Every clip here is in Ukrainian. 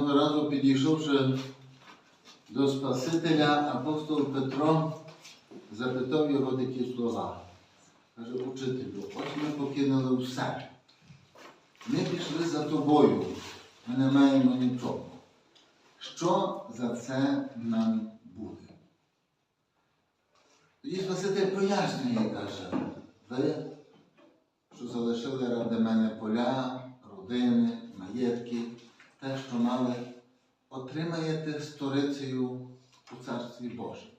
Одного разу підійшовши до Спасителя, апостол Петро запитав його такі слова. Каже, учителю, ось ми покинули все. Ми пішли за тобою, ми не маємо нічого. Що за це нам буде? Тоді Спаситель пояснює, каже, ви, що залишили ради мене поля, родини, маєтки, мали, отримаєте сторицею у Царстві Божому.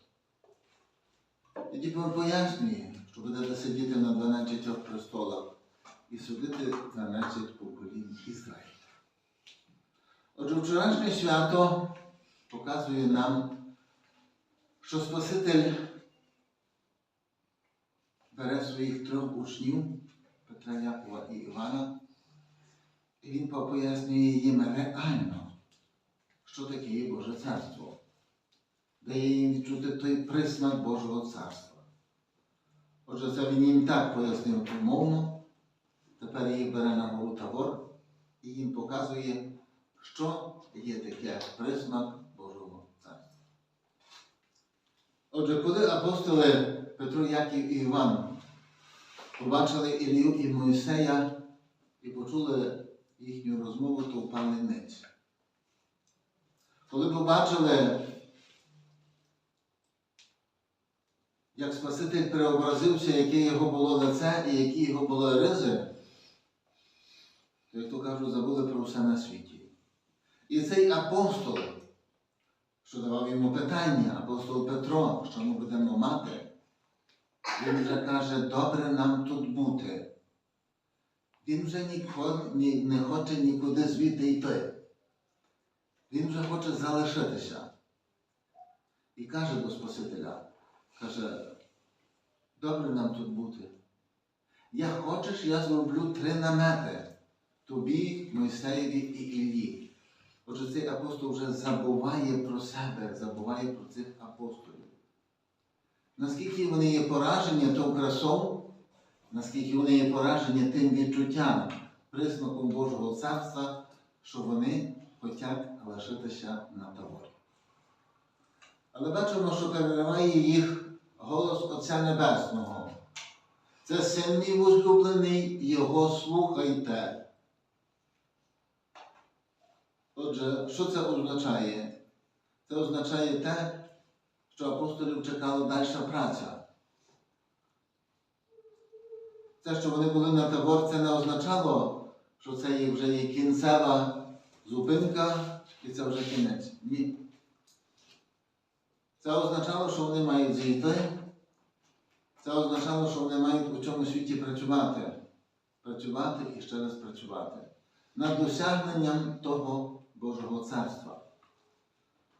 Тоді він пояснює, що будете сидіти на 12 престолах і судити 12 поколінь Ізраїля. Отже, вчорашнє свято показує нам, що Спаситель бере своїх трьох учнів Петра, Якова і Івана, і він пояснює їм реально, що таке є Боже Царство, дає їм відчути той присмак Божого Царства. Отже, це він їм так пояснив умовно, тепер їх бере на гору Тавор і їм показує, що є таке присмак Божого Царства. Отже, коли апостоли Петро, Яків і Іван побачили Ілію і Мойсея і почули їхню розмову, то впали ниць. Коли побачили, як Спаситель преобразився, яке його було лице і які його були ризи, то, як то кажуть, забули про все на світі. І цей апостол, що давав йому питання, апостол Петро, що ми будемо мати, він вже каже, добре нам тут бути. Він вже ніколи, ні, не хоче нікуди звідти йти. Він вже хоче залишитися. І каже до Спасителя, каже, добре нам тут бути. Я хочеш, я зроблю три намети тобі, Мойсеєві і Іллі. Отже, цей апостол вже забуває про себе, забуває про цих апостолів. Наскільки вони є поражені тим красом, наскільки вони є поражені тим відчуттям, присмаком Божого царства, що вони хочуть лишитися на таборі. Але бачимо, що перериває їх голос Отця Небесного. Це син мій возлюблений, його слухайте. Отже, що це означає? Це означає те, що апостолів чекала дальша праця. Те, що вони були на табор, це не означало, що це є вже є кінцева зупинка і це вже кінець. Ні. Це означало, що вони мають зійти. Це означало, що вони мають у цьому світі працювати. Працювати і ще раз працювати. Над досягненням того Божого царства.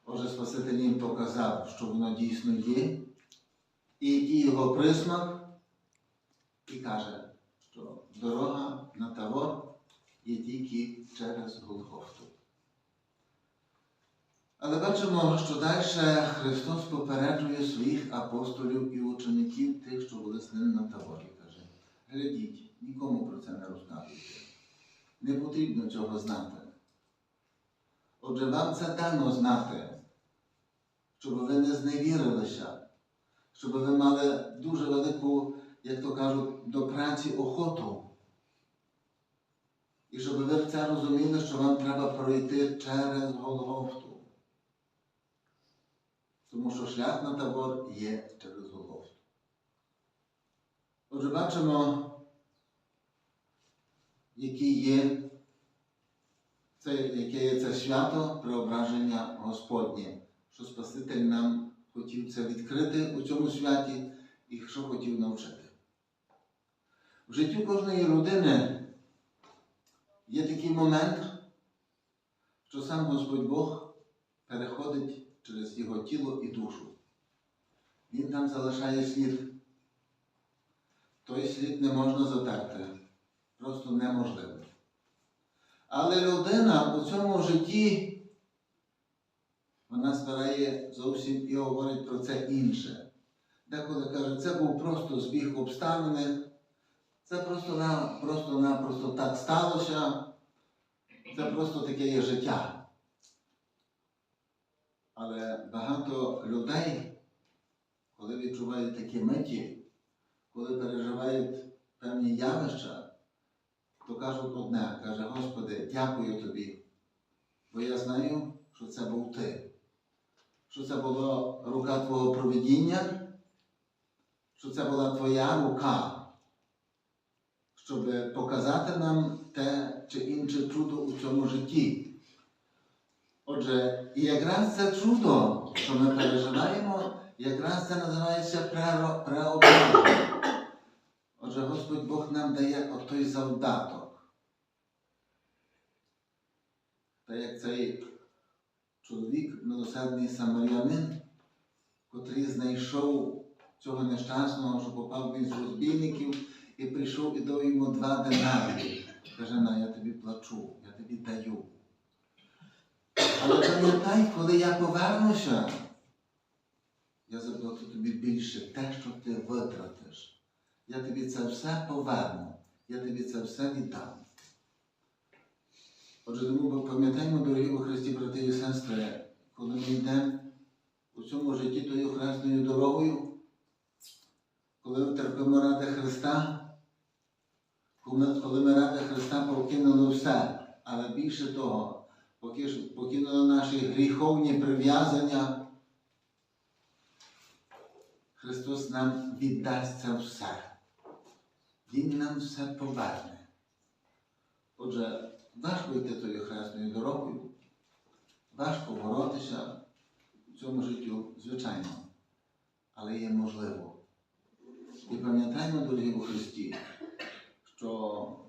Отже, Спаситель їм показав, що воно дійсно є, і який його присмак, і каже, що дорога на Тавор є тільки через Голгофту. Але бачимо, що далі Христос попереджує своїх апостолів і учеників, тих, що були з ним на таборі. Каже, глядіть, нікому про це не розказуйте. Не потрібно цього знати. Отже, вам це дано знати, щоб ви не зневірилися, щоб ви мали дуже велику, як то кажуть, до праці охоту. І щоб ви це розуміли, що вам треба пройти через Голгофту. Тому що шлях на табор є через Голгофту. Отже, бачимо, який є це, яке є це свято преображення Господнє, що Спаситель нам хотів це відкрити у цьому святі і що хотів навчити. В житті кожної людини є такий момент, що сам Господь Бог переходить через його тіло і душу. Він там залишає слід. Той слід не можна затерти. Просто неможливо. Але людина у цьому житті, вона старає зовсім і говорить про це інше. Деколи каже, це був просто збіг обставин, це просто-напросто просто, так сталося, це просто таке є життя. Але багато людей, коли відчувають такі миті, коли переживають певні явища, то кажуть одне, каже, Господи, дякую тобі, бо я знаю, що це був ти, що це була рука Твого провідіння, що це була Твоя рука, щоб показати нам те чи інше чудо у цьому житті. Отже, якраз це чудо, що ми переживаємо, якраз це називається преро- Отже, Господь Бог нам дає отой завдаток. Та як цей чоловік, милосердний самарянин, котрий знайшов цього нещасного, що попав він з розбійників, і прийшов і дав йому два динари. Каже, на, я тобі плачу, я тобі даю. Але пам'ятай, коли я повернуся, я заплату тобі більше те, що ти витратиш. Я тобі це все поверну, я тобі це все віддам. Отже, тому пам'ятаємо, дорогі у Христі, брати і сестри, коли ми йдемо у цьому житті тою хресною дорогою, коли ми терпимо ради Христа, коли ми ради Христа покинули все, але більше того, поки покинули наші гріховні прив'язання, Христос нам віддасть це все. Він нам все поверне. Отже, важко йти тою хресною дорогою, важко боротися в цьому життю, звичайно, але є можливо. І пам'ятаємо, дорогі у Христі, що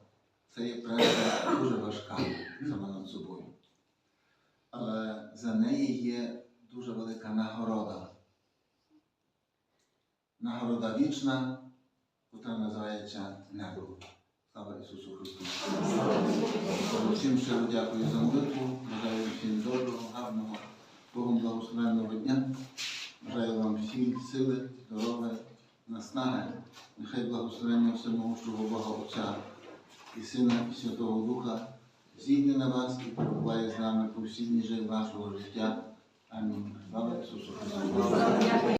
це є праця дуже важка сама над собою. За неї є дуже велика нагорода. Нагорода вічна, яка називається небо. Слава Ісусу Христу! Всім щиро дякую за молитву. Бажаю всім доброго, гарного, Богом благословенного дня. Бажаю вам всім сили, здоров'я, наснаги. Нехай благословення всемогущого Бога Отця і Сина, і Святого Духа зійде на вас і перебуває з нами по всі дні вашого життя. Амінь. Слава Ісусу Христу!